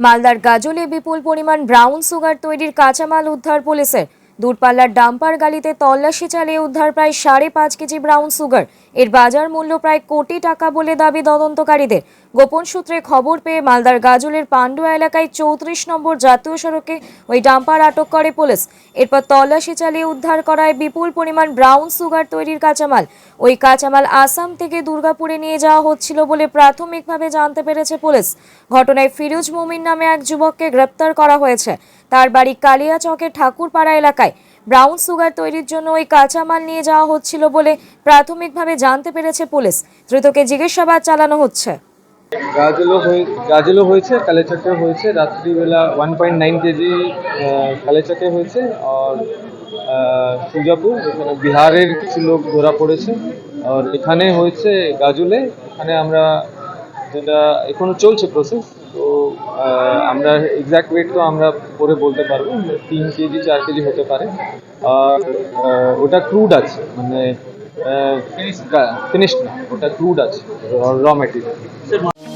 মালদার গাজলে বিপুল পরিমাণ brown sugar তৈরির কাঁচামাল উদ্ধার পুলিশের দূরপাল্লার ডাম্পার গালিতে তল্লাশি চালিয়ে উদ্ধার প্রায় সাড়ে পাঁচ কেজি ব্রাউন সুগার এর বাজার মূল্য প্রায় কোটি টাকা বলে দাবি তদন্তকারীদের। গোপন সূত্রে খবর পেয়ে মালদার গাজলের পান্ডুয়া এলাকায় চৌত্রিশ নম্বর জাতীয় সড়কে ওই ডাম্পার আটক করে পুলিশ। এরপর তল্লাশি চালিয়ে উদ্ধার করায় বিপুল পরিমাণ ব্রাউন সুগার তৈরির কাঁচামাল। ওই কাঁচামাল আসাম থেকে দুর্গাপুরে নিয়ে যাওয়া হচ্ছিল বলে প্রাথমিকভাবে জানতে পেরেছে পুলিশ। ঘটনায় ফিরোজ মুমিন নামে এক যুবককে গ্রেপ্তার করা হয়েছে। তার বাড়ি কালিয়াচকের ঠাকুরপাড়া এলাকায়। ব্রাউন সুগার তৈরির জন্য ওই কাঁচামাল নিয়ে যাওয়া হচ্ছিল বলে প্রাথমিকভাবে জানতে পেরেছে পুলিশ। ধৃতকে জিজ্ঞাসাবাদ চালানো হচ্ছে। গাজলও হয়ে গাজলও হয়েছে কালেচকে হয়েছে। রাত্রিবেলা ওয়ান পয়েন্ট নাইন কেজি কালেচকে হয়েছে আর সুজাপুর এখানে বিহারের কিছু লোক ধরা পড়েছে। আর এখানে হয়েছে গাজলে, এখানে আমরা যেটা এখনও চলছে প্রসেস তো আমরা এক্স্যাক্ট ওয়েট তো আমরা পরে বলতে পারব তিন কেজি, চার কেজি হতে পারে। আর ওটা ক্রুড আছে মানে ফিনিশড না, ওটা ক্রুড আছে র মেটেরিয়াল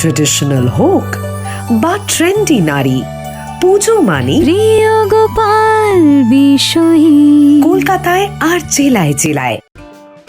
traditional হোক বা ট্রেন্ডি নারী। পুজো মানে প্রিয় গোপাল বিষয়ী। কলকাতায় আর জেলায় জেলায়।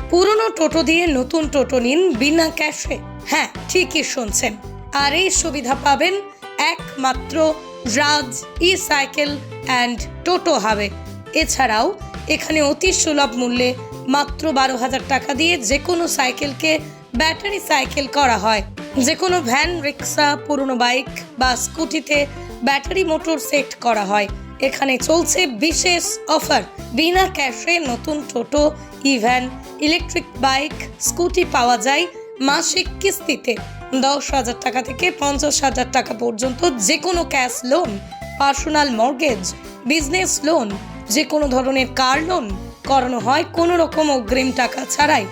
পুরনো টোটো দিয়ে নতুন টোটো নিন বিনা ক্যাশে। হ্যাঁ ঠিকই শুনছেন। আর এই সুবিধা পাবেন একমাত্র রাজ ই সাইকেল অ্যান্ড টোটো হাবে। এছাড়াও এখানে অতি সুলভ মূল্যে মাত্র বারো হাজার টাকা দিয়ে যে কোনো সাইকেলকে ব্যাটারি সাইকেল করা হয়। যে কোনো ভ্যান, রিক্সা, পুরনো বাইক বা স্কুটিতে ব্যাটারি মোটর সেট করা হয়। এখানে চলছে বিশেষ অফার। বিনা ক্যাশে নতুন Toto, e van, electric bike, scooty পাওয়া যায় মাসিক কিস্তিতে। দশ হাজার টাকা থেকে পঞ্চাশ হাজার টাকা পর্যন্ত যে কোনো cash loan, personal mortgage, business loan যে কোনো ধরনের কার লোন করানো হয় কোনো রকম অগ্রিম টাকা ছাড়াই।